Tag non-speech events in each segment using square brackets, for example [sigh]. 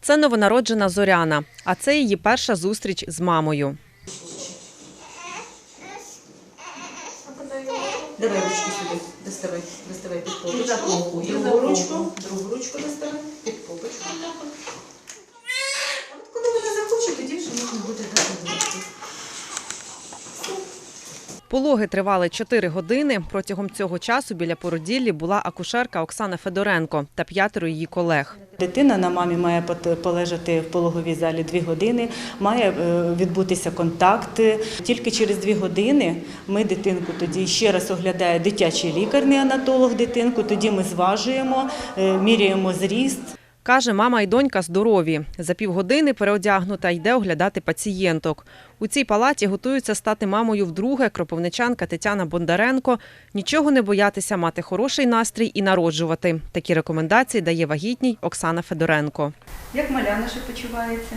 Це новонароджена Зоряна, а це її перша зустріч з мамою. Давай ручки сюди, доставай, доставай під Другу ручку, другу ручку доставай під попочку. А от коли вона захоче, тоді вже можна буде дати грати. Пологи тривали 4 години. Протягом цього часу біля породіллі була акушерка Оксана Федоренко та п'ятеро її колег. Дитина на мамі має полежати в пологовій залі дві години, має е, відбутися контакт. Тільки через дві години ми дитинку тоді ще раз оглядає дитячий лікар, неонатолог дитинку. Тоді ми зважуємо, е, міряємо зріст. Каже, мама і донька здорові. За півгодини переодягнута йде оглядати пацієнток. У цій палаті готуються стати мамою вдруге кропивничанка Тетяна Бондаренко. Нічого не боятися мати хороший настрій і народжувати. Такі рекомендації дає вагітній Оксана Федоренко. Як маля наша почувається?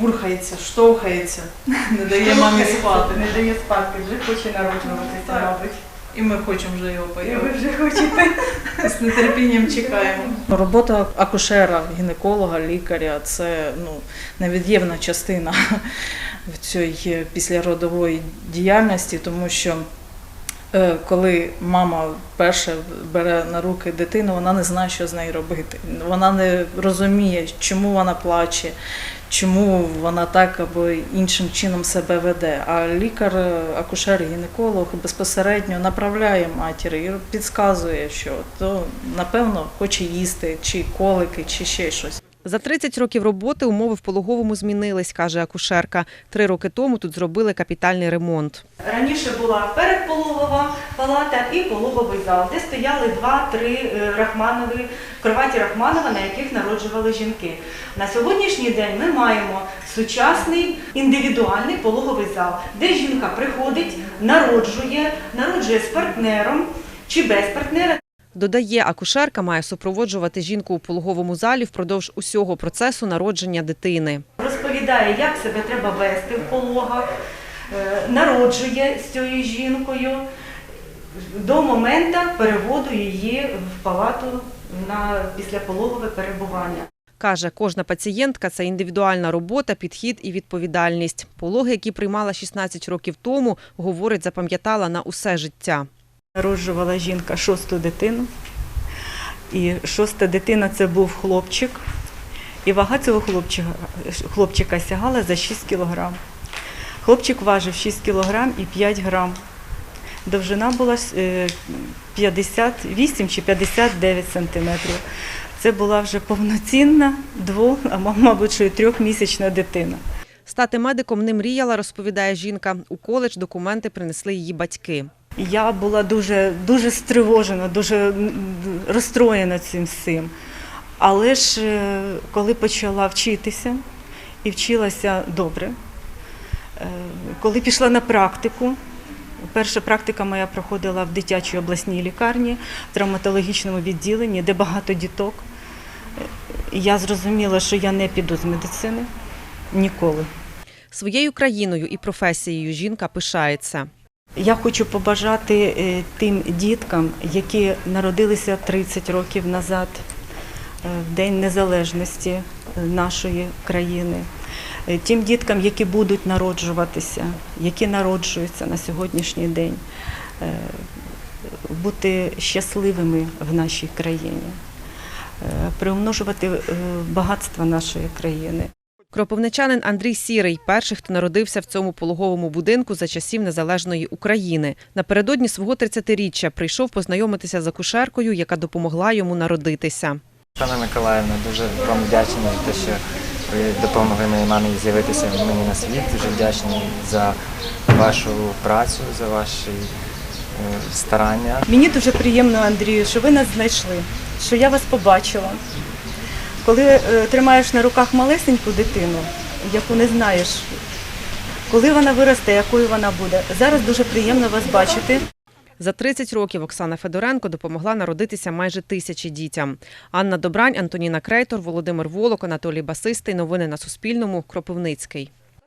Бурхається, штовхається, [laughs] не дає мамі спати. Не дає спати, вже хоче народжуватися, мабуть. І ми хочемо вже його І ви вже хочете. З нетерпінням чекаємо. Робота акушера, гінеколога, лікаря це ну, невід'ємна частина [laughs] в цій післяродової діяльності, тому що е, коли мама перше бере на руки дитину, вона не знає, що з нею робити. Вона не розуміє, чому вона плаче, чому вона так або іншим чином себе веде. А лікар, е, акушер, гінеколог безпосередньо направляє матір і підказує, що то напевно хоче їсти, чи колики, чи ще щось. За 30 років роботи умови в пологовому змінились, каже акушерка. Три роки тому тут зробили капітальний ремонт. Раніше була передпологова палата і пологовий зал, де стояли два-три е, рахманові кроваті Рахманова, на яких народжували жінки. На сьогоднішній день ми маємо сучасний індивідуальний пологовий зал, де жінка приходить, народжує, народжує з партнером чи без партнера. Додає, акушерка має супроводжувати жінку у пологовому залі впродовж усього процесу народження дитини. розповідає, як себе треба вести в пологах, е, народжує з цією жінкою до моменту переводу її в палату на післяпологове перебування. Каже, кожна пацієнтка це індивідуальна робота, підхід і відповідальність. Пологи, які приймала 16 років тому, говорить, запам'ятала на усе життя. Народжувала жінка шосту дитину. І шоста дитина це був хлопчик. І вага цього хлопчика, хлопчика сягала за 6 кілограм. Хлопчик важив 6 кілограм і 5 грам. Довжина була е, 58 чи 59 сантиметрів. Це була вже повноцінна двох, а мабуть, що й трьохмісячна дитина. Стати медиком не мріяла, розповідає жінка. У коледж документи принесли її батьки. Я була дуже, дуже стривожена, дуже розстроєна цим всім. Але ж е, коли почала вчитися і вчилася добре, е, коли пішла на практику, перша практика моя проходила в дитячій обласній лікарні, в травматологічному відділенні, де багато діток. Е, Я зрозуміла, що я не піду з медицини ніколи. Своєю країною і професією жінка пишається. Я хочу побажати е, тим діткам, які народилися 30 років назад, е, в День Незалежності е, нашої країни, тим діткам, які будуть народжуватися, які народжуються на сьогоднішній день, бути щасливими в нашій країні, приумножувати багатства нашої країни. Кропивничанин Андрій Сірий перший, хто народився в цьому пологовому будинку за часів незалежної України. Напередодні свого 30-річчя прийшов познайомитися з акушеркою, яка допомогла йому народитися. Пане Миколаївна, дуже вам вдячний за те, що ви допомогли моїй мамі з'явитися мені на світ. Дуже вдячний за вашу працю, за ваші е, старання. Мені дуже приємно, Андрію, що ви нас знайшли, що я вас побачила. Коли е, тримаєш на руках малесеньку дитину, яку не знаєш, коли вона виросте, якою вона буде. Зараз дуже приємно вас бачити. За 30 років Оксана Федоренко допомогла народитися майже тисячі дітям. Анна Добрань, Антоніна Крейтор, Володимир Волок, Анатолій Басистий. Новини на Суспільному. Кропивницький.